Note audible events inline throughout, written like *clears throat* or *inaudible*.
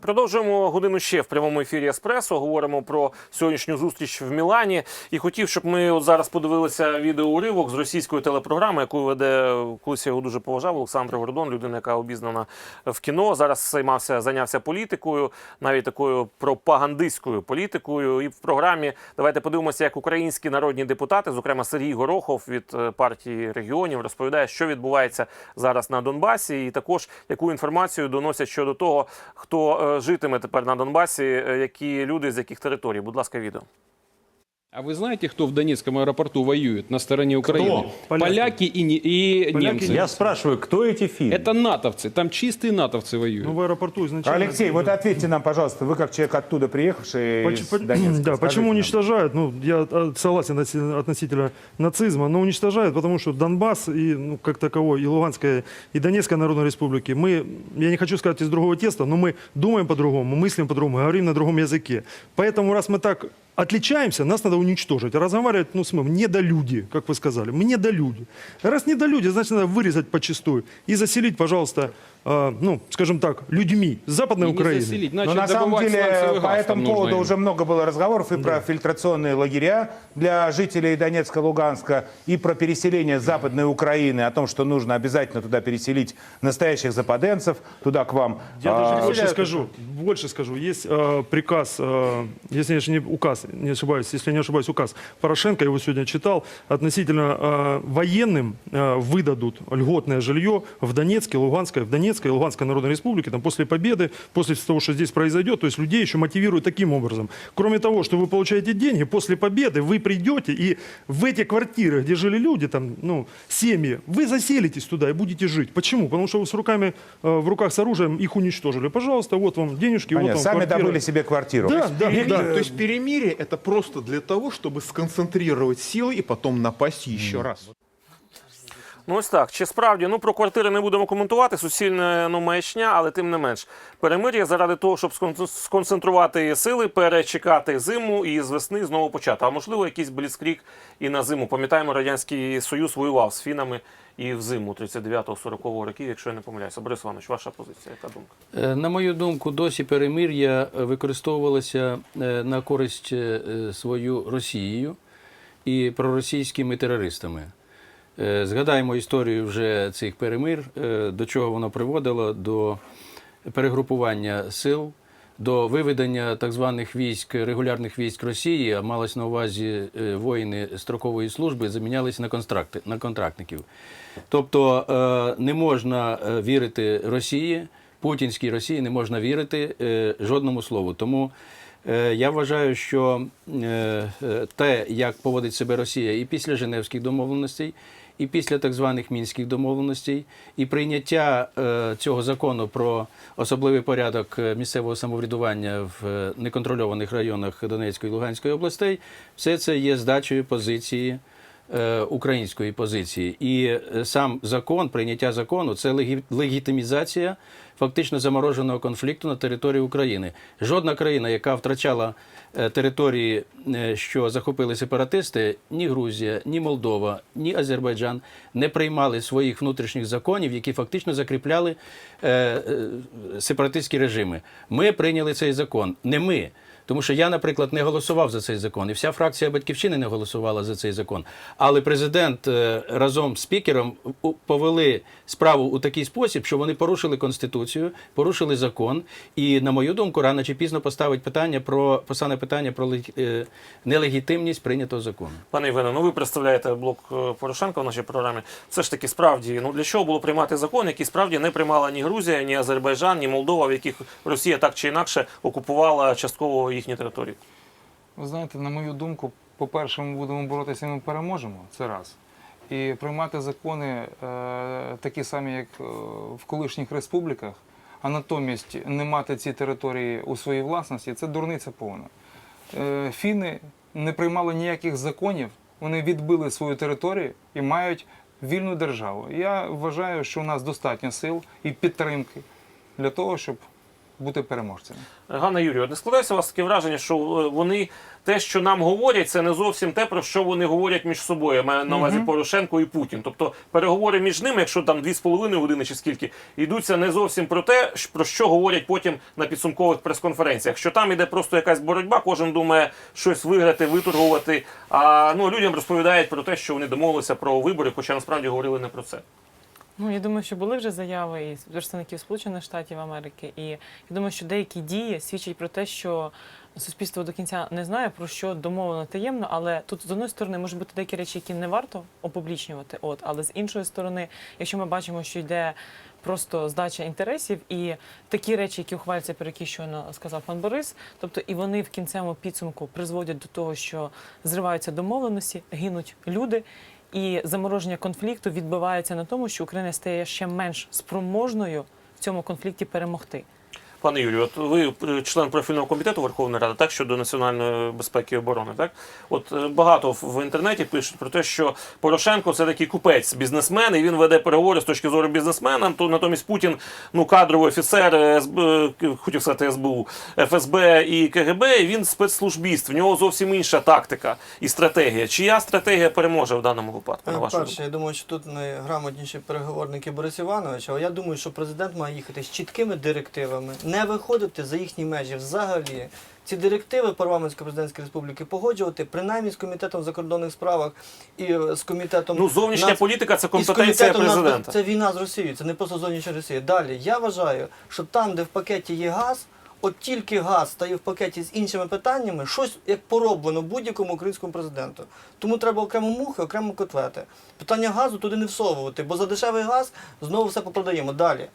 Продовжуємо годину ще в прямому ефірі Еспресо. Говоримо про сьогоднішню зустріч в Мілані. І хотів, щоб ми от зараз подивилися відеоуривок з російської телепрограми, яку веде колись я його дуже поважав. Олександр Гордон, людина, яка обізнана в кіно. Зараз займався, зайнявся політикою, навіть такою пропагандистською політикою. І в програмі давайте подивимося, як українські народні депутати, зокрема Сергій Горохов від е, партії регіонів, розповідає, що відбувається зараз на Донбасі, і також яку інформацію доносять щодо того, хто е, житиме тепер на Донбасі, е, які люди з яких територій. Будь ласка, відео. А вы знаете, кто в Донецком аэропорту воюет на стороне Украины? Поляки. Поляки и, не- и Поляки немцы. не- Я спрашиваю, кто эти финны? Это натовцы, там чистые натовцы воюют. Ну, в аэропорту изначально... Алексей, вот ответьте нам, пожалуйста, вы как человек оттуда приехавший Поч- из по- Донецка, да, *clears throat* скажите почему нам. уничтожают? Ну, я э, согласен относи- относительно нацизма, но уничтожают, потому что Донбасс и, ну, как таковой, и Луганская, и Донецкая Народная Республики, мы, я не хочу сказать из другого теста, но мы думаем по-другому, мыслим по-другому, говорим на другом языке. Поэтому, раз мы так отличаемся, нас надо уничтожить. Разговаривать, ну, с мы, недолюди, как вы сказали, мы недолюди. Раз недолюди, значит, надо вырезать почистую и заселить, пожалуйста, э, ну, скажем так, людьми с Западной И Украины. заселить, Но на самом деле по этому поводу им. уже много было разговоров и про фильтрационные лагеря для жителей Донецка, Луганска, и про переселение Западной Украины, о том, что нужно обязательно туда переселить настоящих западенцев, туда к вам. Я даже А, больше скажу, больше скажу. Есть э, приказ, э, если я не указ, не ошибаюсь, если я не ошибаюсь, указ Порошенко, я его сегодня читал, относительно э, военным э, выдадут льготное жилье в Донецке, Луганской, в Донецкой и Луганской Народной Республике, там после победы, после того, что здесь произойдет, то есть людей еще мотивируют таким образом. Кроме того, что вы получаете деньги, после победы вы придете и в эти квартиры, где жили люди, там, ну, семьи, вы заселитесь туда и будете жить. Почему? Потому что вы с руками, э, в руках с оружием их уничтожили. Пожалуйста, вот вам денежки, вот понятно, вам сами квартира. добыли себе квартиру. Да, да, Перемирие- да. То есть перемирие это просто для того, чтобы сконцентрировать силы и потом напасть еще раз. Ну ось так. Чи справді ну про квартири не будемо коментувати, суцільне ну, маячня, але тим не менш. Перемир'я заради того, щоб сконцентрувати сили, перечекати зиму і з весни знову почати. А можливо, якийсь бліцкрік і на зиму. Пам'ятаємо, радянський союз воював з фінами і в зиму 39-40 років, якщо я не помиляюся. Борис Іванович, ваша позиція, яка думка? Е, На мою думку, досі перемир'я використовувалося е, на користь е, свою Росією і проросійськими терористами. Е, Згадаємо історію вже цих перемир, е, до чого воно приводило до перегрупування сил, до виведення так званих військ, регулярних військ Росії, а малось на увазі е, воїни строкової служби, замінялися на контракти на контрактників. Тобто не можна вірити Росії, путінській Росії не можна вірити жодному слову. Тому я вважаю, що те, як поводить себе Росія і після Женевських домовленостей, і після так званих мінських домовленостей, і прийняття е, цього закону про особливий порядок е, місцевого самоврядування в е, неконтрольованих районах Донецької і Луганської областей, все це є здачею позиції української позиції. І е, сам закон, прийняття закону це легі- легітимізація фактично замороженого конфлікту на території України. Жодна країна, яка втрачала е, території, е, що захопили сепаратисти, ні Грузія, ні Молдова, ні Азербайджан не приймали своїх внутрішніх законів, які фактично закріпляли е, е, сепаратистські режими. Ми прийняли цей закон. Не ми. Тому що я, наприклад, не голосував за цей закон, і вся фракція батьківщини не голосувала за цей закон. Але президент е, разом з спікером повели справу у такий спосіб, що вони порушили конституцію, порушили закон. І, на мою думку, рано чи пізно поставить питання про постане питання про е, нелегітимність прийнятого закону. Пане Євгене, ну ви представляєте блок е, Порошенка в нашій програмі. Все ж таки, справді, ну для чого було приймати закон, який справді не приймала ні Грузія, ні Азербайджан, ні Молдова, в яких Росія так чи інакше окупувала частково їхні території? Ви знаєте, на мою думку, по-перше, ми будемо боротися ми переможемо. Це раз. І приймати закони е, такі самі, як е, в колишніх республіках, а натомість не мати ці території у своїй власності це дурниця повна. Е, фіни не приймали ніяких законів, вони відбили свою територію і мають вільну державу. Я вважаю, що у нас достатньо сил і підтримки для того, щоб бути переможцями. Ганна Юрію, не складається у вас таке враження, що е, вони те, що нам говорять, це не зовсім те, про що вони говорять між собою. Я маю на увазі Порошенко і Путін. Тобто переговори між ними, якщо там дві з половиною години чи скільки, йдуться не зовсім про те, про що говорять потім на підсумкових прес-конференціях. Що там іде просто якась боротьба, кожен думає щось виграти, виторгувати. А ну людям розповідають про те, що вони домовилися про вибори, хоча насправді говорили не про це. Ну, я думаю, що були вже заяви і представників Сполучених Штатів Америки, і я думаю, що деякі дії свідчать про те, що суспільство до кінця не знає про що домовлено таємно, але тут з одної сторони можуть бути деякі речі, які не варто опублічнювати. От, але з іншої сторони, якщо ми бачимо, що йде просто здача інтересів і такі речі, які ухвалюються, про які щойно сказав пан Борис, тобто і вони в кінцевому підсумку призводять до того, що зриваються домовленості, гинуть люди. І замороження конфлікту відбивається на тому, що Україна стає ще менш спроможною в цьому конфлікті перемогти. Пане Юрію, от ви е, член профільного комітету Верховної Ради, так щодо національної безпеки і оборони, так от е, багато в- інтернеті пишуть про те, що Порошенко це такий купець, бізнесмен, і він веде переговори з точки зору бізнесмена. То натомість Путін, ну кадровий офіцер е, СБ, хотів сказати СБУ, ФСБ і КГБ. І він спецслужбіст. В нього зовсім інша тактика і стратегія. Чия стратегія переможе в даному випадку? На вашу думку? Перше, я думаю, що тут найграмотніші переговорники Борис Іванович, але я думаю, що президент має їхати з чіткими директивами, не виходити за їхні межі взагалі. Ці директиви парламентсько-президентської республіки погоджувати принаймні з комітетом в закордонних справах і е, з комітетом Ну зовнішня нац- політика це компетенція комітетом нацбез- Це війна з Росією, це не просто зовнішня Росія. Далі я вважаю, що там, де в пакеті є газ, от тільки газ стає в пакеті з іншими питаннями, щось як пороблено будь-якому українському президенту. Тому треба окремо мухи, окремо котлети. Питання газу туди не всовувати, бо за дешевий газ знову все попродаємо. Далі.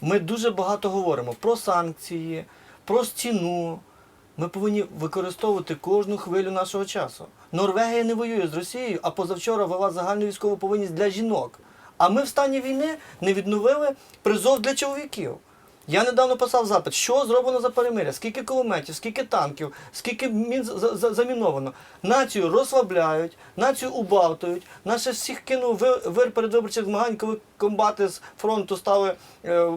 Ми дуже багато говоримо про санкції, про ціну. Ми повинні використовувати кожну хвилю нашого часу. Норвегія не воює з Росією, а позавчора вела загальну військову повинність для жінок. А ми в стані війни не відновили призов для чоловіків. Я недавно писав запит, що зроблено за перемиря, скільки кулеметів, скільки танків, скільки мін за- за- заміновано. Націю розслабляють, націю убавтують. Наше всіх кинув ви- вир передвиборчих змагань, коли комбати з фронту стали е,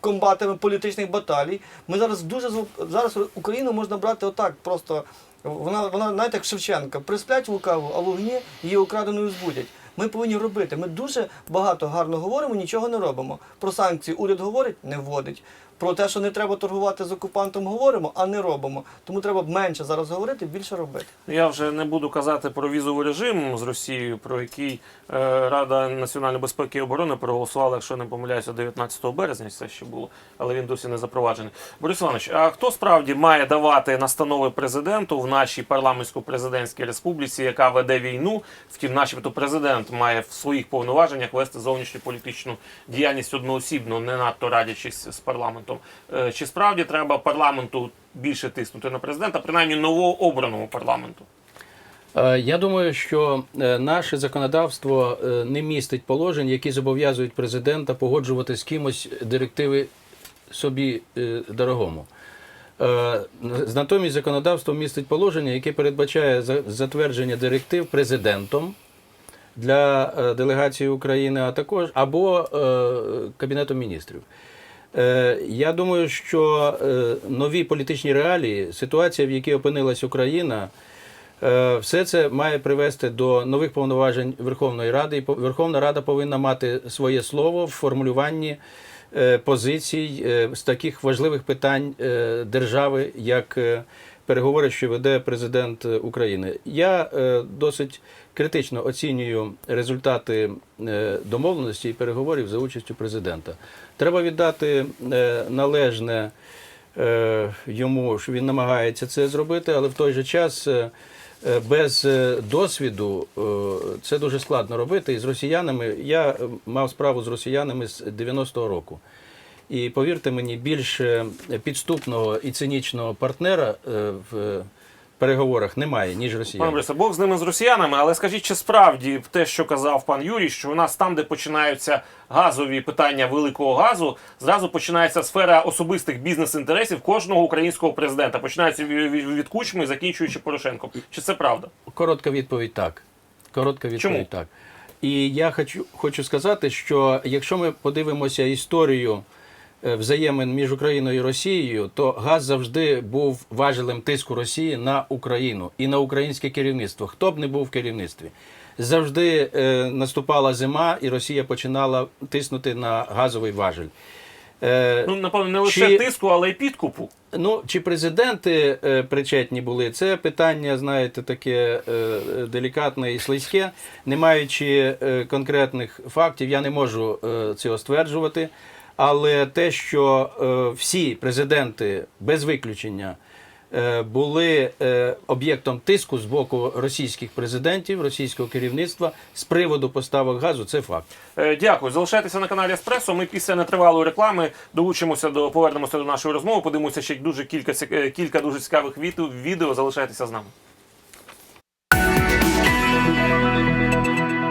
комбатами політичних баталій. Ми зараз дуже зараз Україну можна брати отак, просто вона, вона знаєте, як Шевченка, присплять лукаву, а вогні її украденою збудять. Ми повинні робити. Ми дуже багато гарно говоримо, нічого не робимо. Про санкції уряд говорить, не вводить. Про те, що не треба торгувати з окупантом, говоримо, а не робимо. Тому треба менше зараз говорити, більше робити. Я вже не буду казати про візовий режим з Росією, про який е, Рада національної безпеки і оборони проголосувала, якщо не помиляюся, 19 березня це ще було, але він досі не запроваджений. Борис Іванович, а хто справді має давати настанови президенту в нашій парламентсько-президентській республіці, яка веде війну? Втім, начебто, президент має в своїх повноваженнях вести зовнішню політичну діяльність одноосібно, не надто радячись з парламентом. Е, Чи справді треба парламенту більше тиснути на президента, принаймні новообраному парламенту? Е, Я думаю, що е, наше законодавство не містить положень, які зобов'язують президента погоджувати з кимось директиви собі дорогому. Натомість законодавство містить положення, яке передбачає затвердження директив президентом для делегації України, а також або Кабінетом міністрів. Е, Я думаю, що е, нові політичні реалії, ситуація, в якій опинилась Україна, е, все це має привести до нових повноважень Верховної Ради. І Верховна Рада повинна мати своє слово в формулюванні позицій з таких важливих питань держави, як переговори, що веде президент е, України. Я е, досить критично оцінюю результати е, домовленості і переговорів за участю президента. Треба віддати належне йому, що він намагається це зробити, але в той же час. Без досвіду це дуже складно робити. І з росіянами я мав справу з росіянами з 90-го року. І повірте мені, більш підступного і цинічного партнера е, в переговорах немає, ніж Пане. Борисе, Бог з ними з росіянами, але скажіть, чи справді те, що казав пан Юрій, що у нас там, де починаються газові питання великого газу, зразу починається сфера особистих бізнес-інтересів кожного українського президента. Починається від, Кучми, закінчуючи Порошенком. Чи це правда? Коротка відповідь так. Коротка відповідь Чому? так. І я хочу, хочу сказати, що якщо ми подивимося історію взаємин між Україною і Росією, то газ завжди був важелем тиску Росії на Україну і на українське керівництво. Хто б не був в керівництві. Завжди е, наступала зима, і Росія починала тиснути на газовий важель. Е, Ну, напевно, не лише Чи- тиску, але й підкупу. Ну, чи президенти е, причетні були, це питання, знаєте, таке е, е, делікатне і слизьке. Не маючи е, конкретних фактів, я не можу е, цього стверджувати. Але те, що е, всі президенти без виключення е, були е, об'єктом тиску з боку російських президентів, російського керівництва з приводу поставок газу, це факт. Дякую. Залишайтеся на каналі Еспресо. Ми після нетривалої реклами долучимося до повернемося до нашої розмови. Подивимося ще дуже кілька кілька дуже цікавих відео. Залишайтеся з нами.